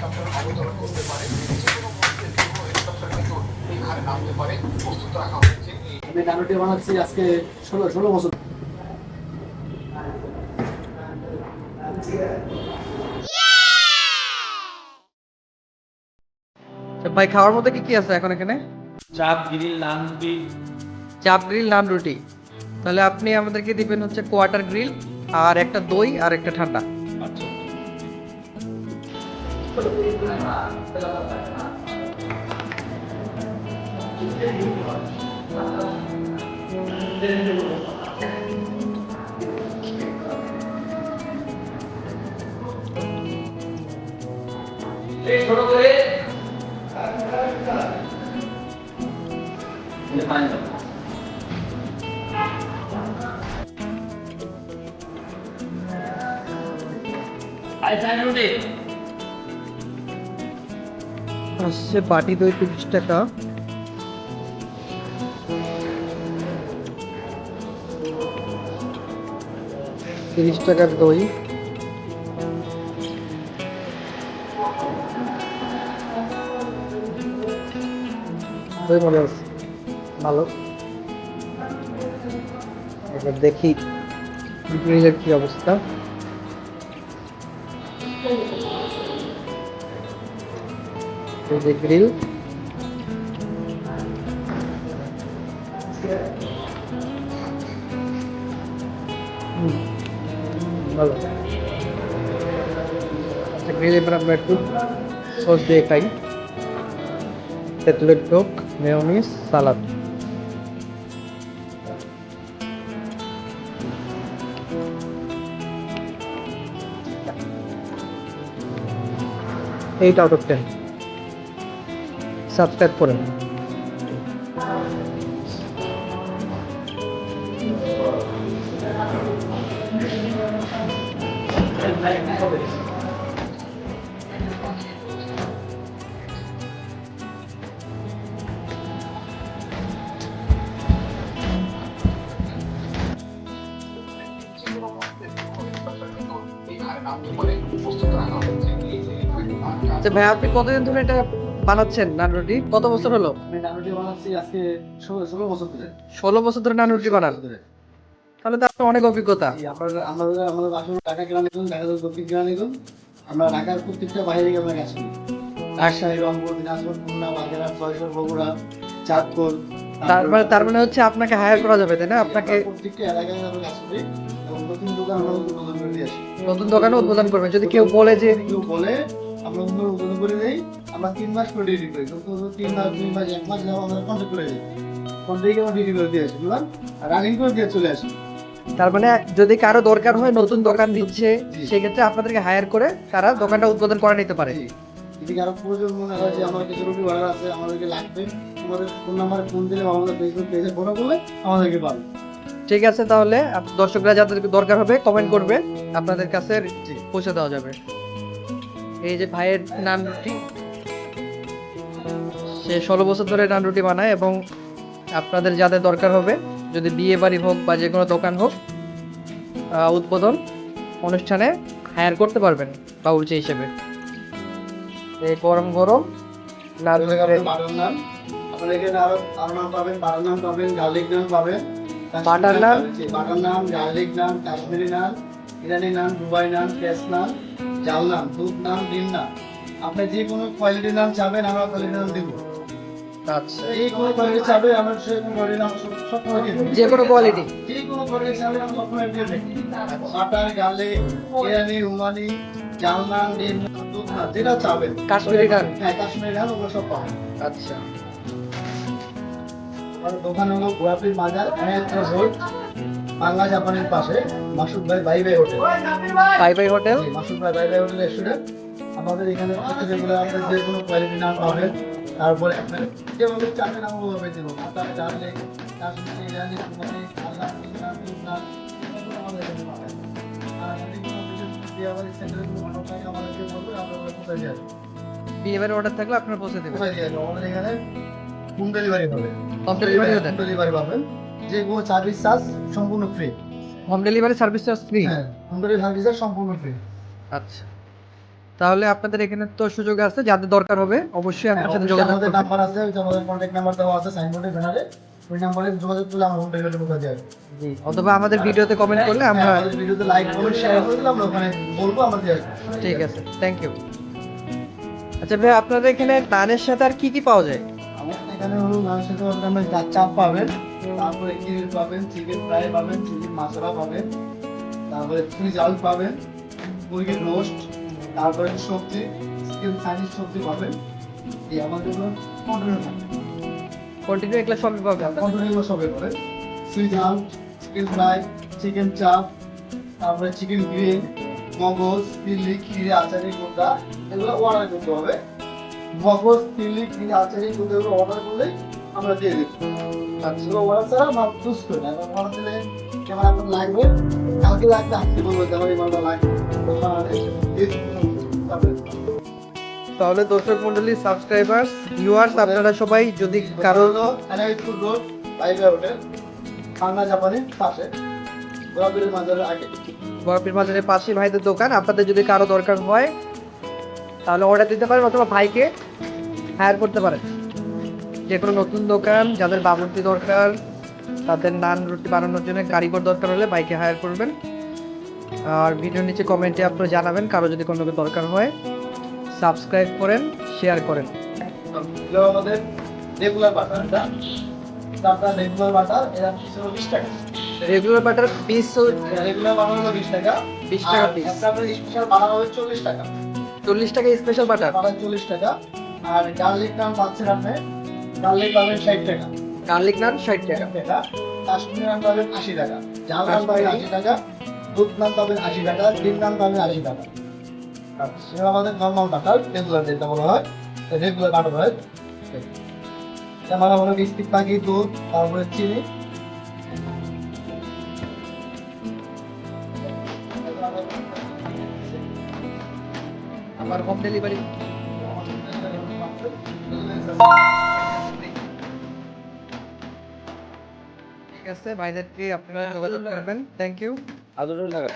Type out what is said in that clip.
Helicopter অবতরণ করতে পারে। যে কোনো মুহূর্তে যে কোনো হেলিকপ্টার কিন্তু এই ঘাটে নামতে পারে। প্রস্তুত রাখা হয়েছে। আমি নানুটি বানাচ্ছি আজকে ষোলো ষোলো বছর। ভাই খাওয়ার মধ্যে কি কি আছে এখন এখানে? চাপ গ্রিল নান রুটি চাপ গ্রিল নান রুটি। তাহলে আপনি আমাদেরকে দিবেন হচ্ছে কোয়ার্টার গ্রিল আর একটা দই আর একটা ঠান্ডা। 네, 저렇게. 이제 많이 잡 알찬 형제 আসছে বাটি দই তিরিশ টাকা। তিরিশ টাকার দই। দই মনে আছে ভালো। এবার দেখি কি অবস্থা। এই যে গ্রিল সস দিয়ে খাই। তেঁতুলের টক মেয়নিস সালাদ অফ টেন সাবস্ক্রাইব করেন। আচ্ছা ভাই আপনি কতদিন ধরে এটা বানাচ্ছেন নান রুটি কত বছর হলো? আমি বানাচ্ছি আজকে ষোলো বছর ধরে। ষোলো বছর ধরে নান রুটি বানান? তাহলে তো আপনার অনেক অভিজ্ঞতা। আমাদের আমাদের আসলে দক্ষিণ কেনা নিতুন আমরা ঢাকার প্রত্যেকটা বাইরে থেকে আমরা কাজ করি। রাজশাহী রংপুর দিনাজপুর খুলনা জয়পুর বগুড়া চাঁদপুর। তার মানে তার মানে হচ্ছে আপনাকে হায়ার করা যাবে তাই না? আপনাকে প্রত্যেকটা এলাকায় আমরা কাজ করি নতুন দোকান উদ্বোধন করে আসি। নতুন দোকানে উদ্বোধন করবেন। যদি কেউ বলে যে কেউ বলে আমরা নতুন উদ্বোধন করে দেই আমরা তিন মাস করে ডিউটি করি। তিন মাস দুই মাস এক মাস আমরা কন্ট্যাক্ট করে কন্ট্যাক্টে আমরা ডিউটি করে দিয়ে আসি বুঝলাম রানিং করে দিয়ে চলে আসি। তার মানে যদি কারও দরকার হয় নতুন দোকান দিচ্ছে। সেক্ষেত্রে আপনাদেরকে হায়ার করে তারা দোকানটা উদ্বোধন করে নিতে পারে। যদি কারও প্রয়োজন মনে হয় যে আমার কিছু রুটি আছে আমাদেরকে লাগবে আমাদের ফোন নাম্বারে ফোন দিলে আমাদের ফেসবুক পেজে ফলো করলে আমাদেরকে পাবে। ঠিক আছে তাহলে দর্শকরা যাদের দরকার হবে কমেন্ট করবে আপনাদের কাছে পৌঁছে দেওয়া যাবে। এই যে ভাইয়ের নান রুটি সে ষোলো বছর ধরে নান রুটি বানায় এবং আপনাদের যাদের দরকার হবে যদি বিয়ে বাড়ি হোক বা যে কোনো দোকান হোক উদ্বোধন অনুষ্ঠানে হায়ার করতে পারবেন বাউলচি হিসেবে। এই গরম গরম নান তাহলে আপনার বাটার নান। আপনার এখানে আরও আরও নাম পাবেন বাটার নান পাবেন গার্লিক নান পাবেন। Butter naan? Butter naan garlic naan Kashmiri naan. Irani naan Dubai naan পেঁয়াজ নান জাল নান দুধ নান ডিম নান আপনি যে কোনো কোয়ালিটি নান চাবেন আমরা কোয়ালিটি নান দিব। আচ্ছা। এই কোনো কোয়ালিটি চাবে আমরা সেই কোনো কোয়ালিটি নাম সব সব দিয়ে যে কোনো কোয়ালিটি যে কোনো কোয়ালিটি চাবে আমরা সব দিয়ে দেব। বাটার গার্লিক ইরানি উমানি জাল নান ডিম নান দুধ নান যেটা চাবেন। কাশ্মীরি নান? হ্যাঁ কাশ্মীরি নান ওগুলো সব পাবেন। আচ্ছা। দোকান হলো গোয়াপির বাজার এনএস রোড বাংলা জাপানের পাশে মাসুদ ভাই bye bye hotel. Bye bye hotel? Masud ভাই বাই বাই হোটেল রেস্টুরেন্ট আমাদের এখানে যেগুলো আপনার যে কোনো কোয়ালিটি নাম পাবেন তারপরে আপনার যেভাবে চাবেন আমরা ওভাবে দেবো। আপনার জানলে কাশ্মীরি ইরানি কুমারি আল্লাহ আমাদের এখানে পাবেন। আর যদি কোনো কিছু যদি আমাদের সেন্টারে কোনো অর্ডার থাকে আমাদেরকে বলবে আমরা ওগুলো কোথায় দিয়ে অর্ডার থাকলে আপনারা পৌঁছে দেবেন। দিয়ে আমাদের এখানে হোম ডেলিভারি হবে। হোম ডেলিভারি হোম ডেলিভারি পাবেন। যে কোনো সার্ভিস চার্জ সম্পূর্ণ free home delivery service charge free হ্যাঁ হোম ডেলিভারি সার্ভিস সম্পূর্ণ ফ্রি আচ্ছা। তাহলে আপনাদের এখানে তো সুযোগ আছে যাদের দরকার হবে অবশ্যই আপনার সাথে যোগাযোগ আমাদের নাম্বার আছে আমাদের কন্ট্যাক্ট নাম্বার দেওয়া আছে সাইনবোর্ডে ব্যানারে। ওই নাম্বারে যোগাযোগ করলে আমরা হোম ডেলিভারি করে দেওয়া জি অথবা আমাদের ভিডিওতে কমেন্ট করলে আমরা হ্যাঁ, আমাদের ভিডিওতে লাইক কমেন্ট শেয়ার করে দিলে আমরা ওখানে বলব আমরা দিয়ে ঠিক আছে থ্যাংক ইউ আচ্ছা ভাই আপনাদের এখানে নানের সাথে আর কি কি পাওয়া যায়? আমাদের এখানে মাংসের সাথে আপনার চাপ পাবেন তারপরে গ্রিল পাবেন? চিকেন ফ্রাই পাবেন চিকেন মশলা পাবেন তারপরে ফ্রিজ আলু পাবেন মুরগির রোস্ট তারপরে সবজি চিকেন চাইনিজ সবজি পাবেন। এই আমাদের কন্টিনিউ থাকে কন্টিনিউ এগুলো সবই পাবে কন্টিনিউ সবে করে সুইচ আলু চিকেন ফ্রাই চিকেন চাপ তারপরে চিকেন গ্রিল মগজ চিলি ক্ষীরে আচারি গোটা এগুলো অর্ডার করতে হবে। মগজ চিলি ক্ষীরে আচারি গোটা এগুলো অর্ডার করলেই আমরা দিয়ে দেবো। অর্ডার ছাড়া মাল চুজ না এবার দিলে কেমন আপনার লাগবে কালকে লাগবে আজকে বলব যে আমার এই মালটা লাগবে আর এই- তারপরে তাহলে দর্শক মন্ডলী সাবস্ক্রাইবার্স ভিউয়ার্স আপনারা সবাই যদি কারও খান্না জাপানি পাশে। গোলাপীর মাজারের আগে। পাশে ভাইদের দোকান। আপনাদের যদি কারও দরকার হয় তাহলে অর্ডার দিতে পারেন অথবা ভাইকে হায়ার করতে পারেন। যে কোনো নতুন দোকান যাদের বাবুর্চি দরকার তাদের নান রুটি বানানোর জন্য কারিগর দরকার হলে বাইকে হায়ার করবেন। আর ভিডিওর নিচে কমেন্টে আপনারা জানাবেন কারও যদি কোনো দরকার হয়। সাবস্ক্রাইব করেন শেয়ার করেন। আমাদের রেগুলার বাটারটা রেগুলার বাটার এরা পিস হলো বিশ টাকা। Regular butter piece regular butter হলো বিশ টাকা। 20 টাকা আর আপনার স্পেশাল বানানো হবে চল্লিশ টাকা। চল্লিশ টাকা স্পেশাল বাটার বাটার চল্লিশ টাকা। আর গার্লিক নাম পাচ্ছেন আপনি গার্লিক পাবেন ষাট টাকা। গার্লিক নান ষাট টাকা। টাকা। কাশ্মীরি নাম পাবেন আশি টাকা। ঝাল নাম পাবেন আশি টাকা। দুধ নাম পাবেন আশি টাকা। ডিম নাম পাবেন আশি টাকা। সেটা আমাদের নর্মাল বাটার রেগুলার যেটা বলা হয় রেগুলার বাটার হয়। আমার হলো বিস্কিট পাখি দুধ তারপরে চিনি। আমার হোম ডেলিভারি ঠিক আছে ভাইদেরকে আপনারা যোগাযোগ করবেন থ্যাংক ইউ আদর লাগা